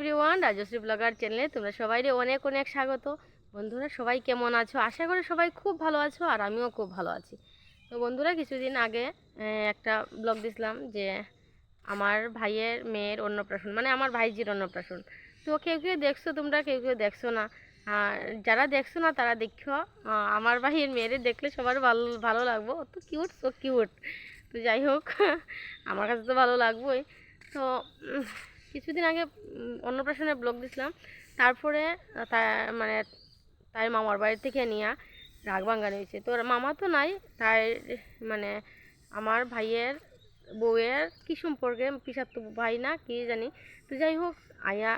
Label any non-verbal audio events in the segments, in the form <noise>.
Everyone Rajshri blogger চ্যানেলে তোমরা সবাই অনেক অনেক স্বাগত। বন্ধুরা, সবাই কেমন আছো? আশা করি সবাই খুব ভালো আছো আর আমিও খুব ভালো আছি। তো বন্ধুরা, কিছুদিন আগে একটা ব্লগ দিছিলাম যে আমার ভাইয়ের মেয়ের অন্নপ্রাশন মানে আমার ভাইজির অন্নপ্রাশন। তো কেউ কেউ দেখছ তোমরা, কেউ কেউ দেখছ না। যারা দেখছ না, তারা দেখো আমার ভাইয়ের মেয়েরে দেখলে সবার ভালো ভালো লাগবো। তো কিউট সো কিউট তো যাই হোক, <laughs> আমার কাছে তো ভালো লাগবোই। তো কিছুদিন আগে উম, অন্নপ্রাশনের ব্লগ দিছিলাম। তারপরে তার মানে তার মামার বাড়ি থেকে নিয়ে রাগ ভাঙ্গানো হয়েছে। তো মামা তো নাই তাই মানে আমার ভাইয়ের বউয়ের কি সম্পর্কে পিসার তো ভাই না কি জানি। তো যাই হোক আয়া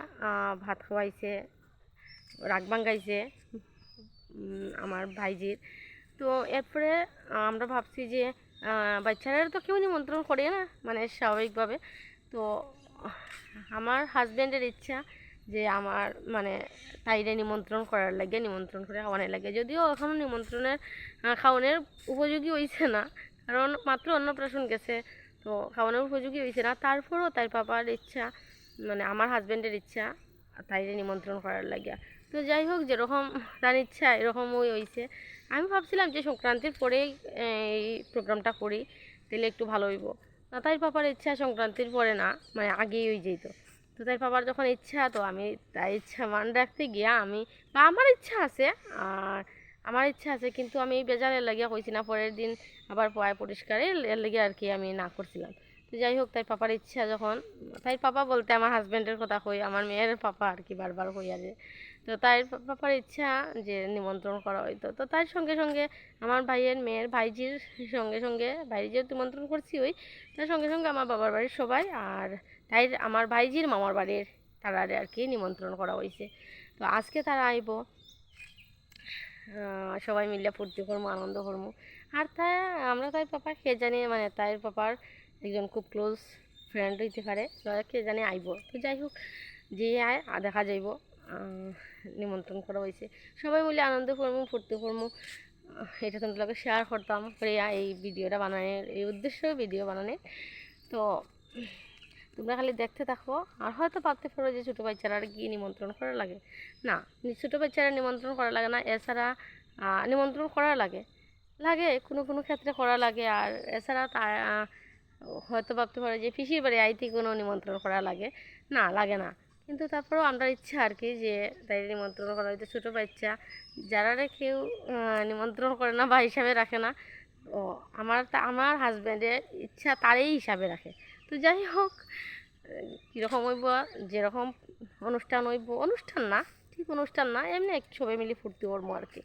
ভাত খাওয়াইছে রাগ ভাঙ্গাইছে আমার ভাইজির। তো এরপরে আমরা ভাবছি যে বাচ্চারা তো কেউ নিমন্ত্রণ করে না মানে স্বাভাবিকভাবে। তো আমার হাজব্যান্ডের ইচ্ছা যে আমার মানে তাইরে নিমন্ত্রণ করার লাগে, নিমন্ত্রণ করে খাওয়ানোর লাগে। যদিও এখনও নিমন্ত্রণের খাওয়ানোর উপযোগী হয়েছে না, কারণ মাত্র অন্নপ্রাশন গেছে, তো খাওয়ানোর উপযোগী হয়েছে না। তারপরেও তাই পাপার ইচ্ছা মানে আমার হাজব্যান্ডের ইচ্ছা, তাইরে নিমন্ত্রণ করার লাগে তো যাই হোক, যেরকম তার ইচ্ছা, এরকমই হয়েছে আমি ভাবছিলাম যে সংক্রান্তির পরেই, এই প্রোগ্রামটা করি তাহলে একটু ভালো হইব। না, তাই পাপার ইচ্ছা সংক্রান্তির পরে না মানে আগেই ওই যেত তো। তাই পাপার যখন ইচ্ছা, তো আমি তাই ইচ্ছা মান রাখতে গিয়া আমি, বা আমার ইচ্ছা আছে, আর আমার ইচ্ছা আছে, কিন্তু আমি বেজারের লাগিয়া কইছি না, পরের দিন আবার পয় পরিষ্কারে এর লেগে আর কি আমি না করছিলাম। তো যাই হোক, তাই পাপার ইচ্ছা যখন, তাই পাপা বলতে আমার হাজব্যান্ডের কথা কই, আমার মেয়ের পাপা আর কি বারবার কই আর তো তাই পাপার ইচ্ছা যে নিমন্ত্রণ করা হইতো তো তার সঙ্গে সঙ্গে আমার ভাইয়ের মেয়ের ভাইজির সঙ্গে সঙ্গে ভাইজির নিমন্ত্রণ করছি ওই, তার সঙ্গে সঙ্গে আমার বাবার বাড়ির সবাই আর তাই আমার ভাইজির মামার বাড়ির তারারে আর কি নিমন্ত্রণ করা হয়েছে তো আজকে তারা আইব সবাই মিলে ফুর্তি করব আনন্দ করব আর তাই আমরা তাই পাপা কে জানি মানে তাই পাপার একজন খুব ক্লোজ ফ্রেন্ড হইতে পারে কে জানি আইব। তো যাই হোক যে আয় দেখা যাইব। নিমন্ত্রণ করা হয়েছে। সবাই মিলে আনন্দ করব, ফুর্তি করব। এটা তোমাদেরকে শেয়ার করতাম, প্রিয়া এই ভিডিওটা বানানোর, এই উদ্দেশ্য ভিডিও বানানোর। তো, তোমরা খালি দেখতে থাকো, আর হয়তো ভাবতে পারো যে ছোটো বাচ্চারা আর কি নিমন্ত্রণ করা লাগে। না, ছোটো বাচ্চারা নিমন্ত্রণ করা লাগে না, এছাড়া নিমন্ত্রণ করা লাগে। লাগে, কোনো কোনো ক্ষেত্রে করা লাগে, আর এছাড়া তা হয়তো ভাবতে পারো যে পিসির বাড়ি আইতে কোনো নিমন্ত্রণ করা লাগে। না লাগে না। কিন্তু তারপরেও আমরা ইচ্ছা আর কি যে তাই নিমন্ত্রণ করা হয়তো ছোটো বাচ্চা, যারা কেউ নিমন্ত্রণ করে না বা হিসাবে রাখে না, ও আমার আমার হাজব্যান্ডের ইচ্ছা তারই হিসাবে রাখে। তো যাই হোক, কীরকম হইব, যেরকম অনুষ্ঠান হইব, অনুষ্ঠান না, ঠিক অনুষ্ঠান না, এমনি এক সবাই মিলে ফুর্তি করব আর কি।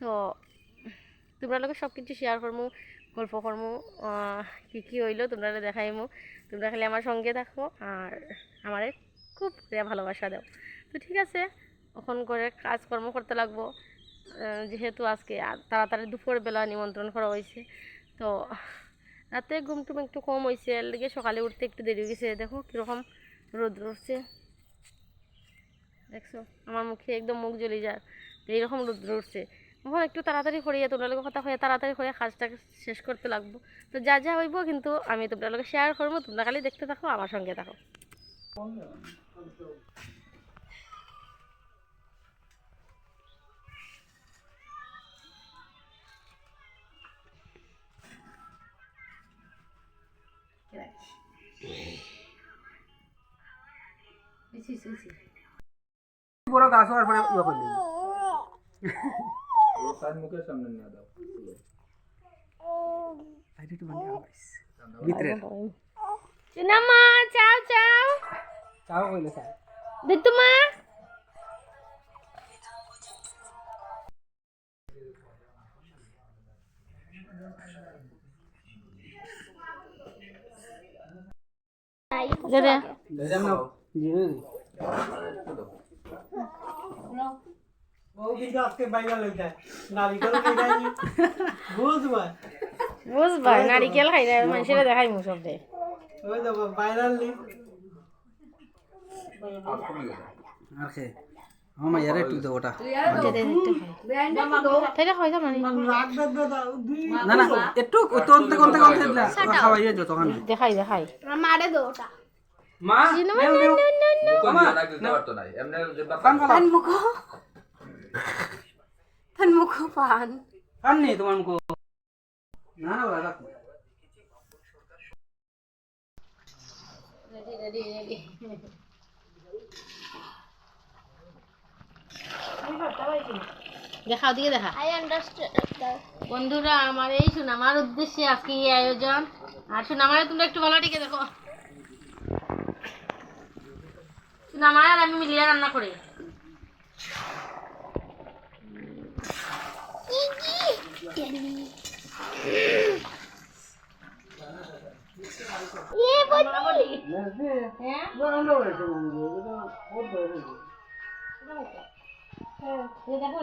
তো তোমরা লোকে সব কিছু শেয়ার করব, গল্প করব কী কী হইল তোমরা দেখাইমু তোমরা খালি আমার সঙ্গে থাকো আর আমারে খুব করে ভালোবাসা দাও। তো ঠিক আছে, এখন করে কাজকর্ম করতে লাগবো। যেহেতু আজকে তাড়াতাড়ি দুপুরবেলা নিমন্ত্রণ করা হয়েছে, তো রাতে ঘুম টুম একটু কম হয়েছে লেগে সকালে উঠতে একটু দেরি গেছে। দেখো কীরকম রোদ উঠছে। দেখছ, আমার মুখে একদম মুখ জ্বলে যায় এইরকম রোদ্র উঠছে। এখন একটু তাড়াতাড়ি করিয়ে তোমরা লোকের কথা হয়ে তাড়াতাড়ি করে কাজটা শেষ করতে লাগবো। তো যা যা হইব কিন্তু আমি তোমরা লোকে শেয়ার করব, তোমরা খালি দেখতে থাকো, আমার সঙ্গে থাকো। বড় গাছ হওয়ার পরে ইয়ে করলি তার মুখের সামনে নিয়ে দাও একটু মানে আওয়াজ ভিতরে চিনামা চাও চাও চাও কইলে স্যার দিতুমা দে দে ও বুঝবা নারিকেল খাই না মানুষের দেখাই মু সব দে ওই দেখো বাইরাল লি আর খে আমার মাইয়ারে একটু দেবো ওটা মা চিনামা না না না না। মামা, না পারতো না এমনি যে পান মুখ। তান মুখ পান। পান নেই তোমার মুখ। না না বাবা রেডি রেডি রেডি। দেখাও দিকে দেখা। বন্ধুরা আমার এই সুনামার উদ্দেশ্যে আজকে এই আয়োজন। আর সুনামারে তোমরা একটু ভালো দিকে দেখো। সুনামায় আর আমি মিলিয়ে রান্না করি হ্যাঁ দেখো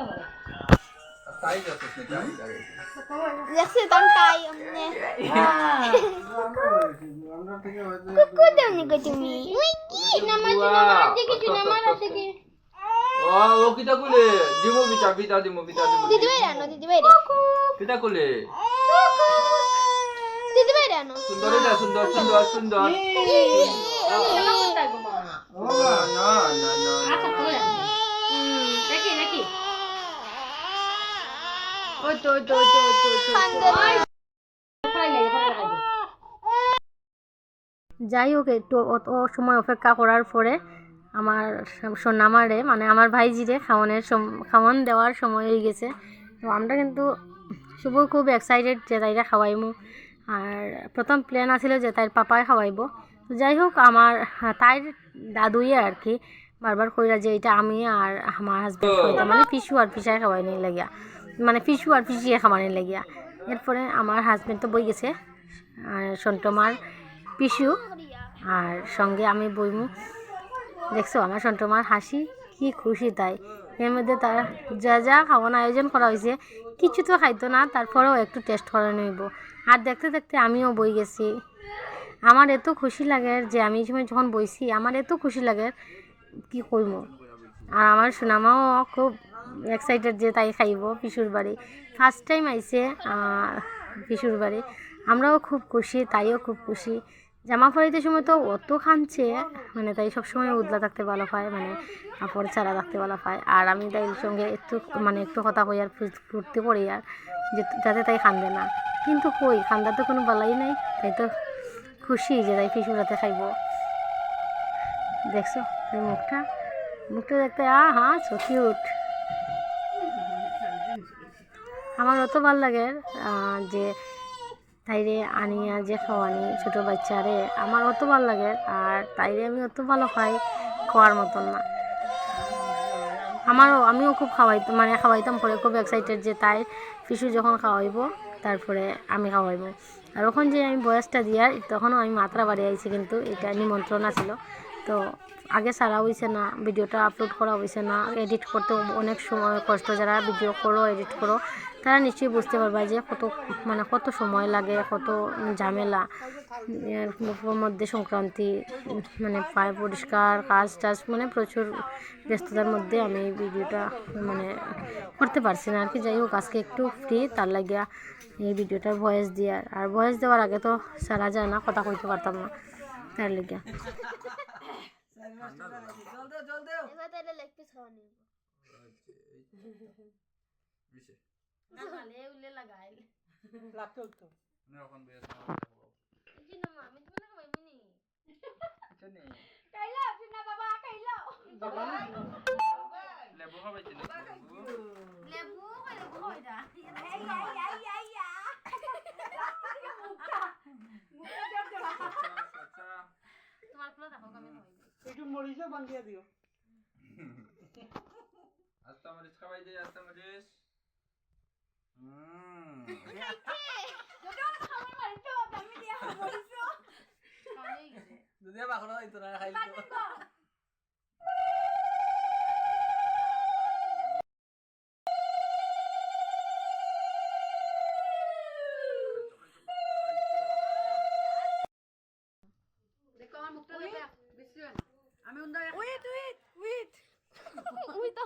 দিকে ও ও কিটা কুলে দিমু বিটা বিটা দিমু বিটা দিমু ba ano? সুন্দর সুন্দর সুন্দর সুন্দর যাই হোক একটু অত সময় অপেক্ষা করার পরে আমার সোনামারে মানে আমার ভাইজিরে খাওয়ানোর খাওয়ান দেওয়ার সময় হয়ে গেছে। তো আমরা কিন্তু শুভ খুব এক্সাইটেড যে তাইরা খাওয়াইমু। আর প্রথম প্ল্যান আছিল যে তাইর পাপাই খাওয়াইব। তো যাই হোক আমার তাইর দাদুই আর কি বারবার কইরা যে এটা আমি আর আমার হাজব্যান্ড মানে পিসু আর পিসাই খাওয়াই নিয়ে লাগিয়া। মানে পিসু আর পিসিয়ে খাওয়ানি লাগিয়া। এরপরে আমার হাজব্যান্ড তো বই গেছে, আর সন্টমার পিসু, আর সঙ্গে আমি বইমু। দেখছ, আমার সন্টমার হাসি, কি খুশি তাই। এর মধ্যে তার যা যা খাওয়ানো আয়োজন করা হয়েছে, কিছু তো খাইতো না, তারপরেও একটু টেস্ট করে নিব আর দেখতে দেখতে আমিও বই গেছি। আমার এত খুশি লাগে যে আমি সময় যখন বইছি, আমার এত খুশি লাগে, কি কইব আর আমার সুনামাও খুব এক্সাইটেড যে তাই খাইব, পিসুর বাড়ি। ফার্স্ট টাইম আইছে পিসুর বাড়ি। আমরাও খুব খুশি, তাইও খুব খুশি। জামা পরাইতে সময় তো অত খানছে মানে তাই সবসময় উদলা থাকতে ভালো পায় মানে কাপড় ছাড়া থাকতে ভালো পায়। আর আমি তাই সঙ্গে একটু মানে একটু কথা কই আর ফুর্তি করি আর, যে যাতে তাই খান্দে না। কিন্তু কই, খান্দার তো কোনো বালাই নাই, তাই তো খুশি যে তাই পিসুর রাতে খাইব। দেখছ, তাই মুখটা মুখটা দেখতে আ হ্যাঁ সো কিউট আমার অত ভালো লাগে যে তাইরে আনিয়া যে খাওয়ানি ছোটো বাচ্চারে আমার অত ভালো লাগে আর তাইরে আমি অত ভালো খাই খাওয়ার মতন না। আমারও, আমিও খুব খাওয়াইতাম মানে খাওয়াইতাম পরে খুব এক্সাইটেড যে তাই পিসু যখন খাওয়াইব, তারপরে আমি খাওয়াইব। আর ওখান যে আমি বয়সটা দিয়ার তখনও আমি মাত্রা বাড়ি আইছি কিন্তু, এটা নিমন্ত্রণ ছিল তো আগে সারা হয়েছে না, ভিডিওটা আপলোড করা হয়েছে না এডিট করতে অনেক সময় কষ্ট, যারা ভিডিও করো এডিট করো তারা নিশ্চয়ই বুঝতে পারবে যে কত মানে কত সময় লাগে কত ঝামেলা এর মধ্যে সংক্রান্তি মানে পায়ে পরিষ্কার কাজ টাজ মানে প্রচুর ব্যস্ততার মধ্যে আমি এই ভিডিওটা মানে করতে পারছি না। আর কি যাই হোক আজকে একটু ফ্রি তার লাগিয়া এই ভিডিওটার ভয়েস দেওয়ার আর ভয়েস দেওয়ার আগে তো সারা যায় না কথা কইতে পারতাম না তার লাগিয়া <laughs> Eva tayo leg piece ko ni. লাগতো তো Kaila, pina baba kaila. লেবু খাবাইছি লেবু Lebu ko lebu ko ida. Ay ay ay ay ay. আচ্ছা তোমার ফুলো দেখো আমি একটু মরিচও বান্ধিয়ে দিও আস্তা মরিচ খাবাই দে আস্তা মরিচ হুম দুনিয়া বাখরা হইতো না খাইতো উইথ উইথ উইথ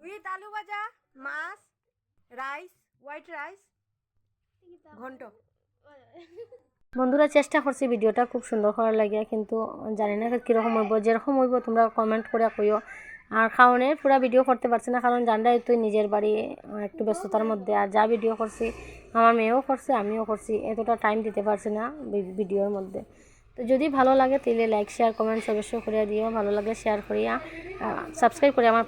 উইথ আলু ভাজা মাছ রাইস হোয়াইট রাইস ঘন্ট। বন্ধুরা চেষ্টা করছি ভিডিওটা খুব সুন্দর করার লাগিয়া কিন্তু জানি না কীরকম হইব যেরকম হইব তোমরা কমেন্ট করে কইও। আর খাওয়ানোর পুরো ভিডিও করতে পারছি না কারণ জানরাই তুই নিজের বাড়ি একটু ব্যস্ততার মধ্যে। আর যা ভিডিও করছি আমার মেয়েও করছে আমিও করছি এতটা টাইম দিতে পারছি না ভিডিওর মধ্যে। তো যদি ভালো লাগে তাহলে লাইক শেয়ার কমেন্টস অবশ্যই করিয়া দিও। ভালো লাগে শেয়ার করিয়া সাবস্ক্রাইব করে আমার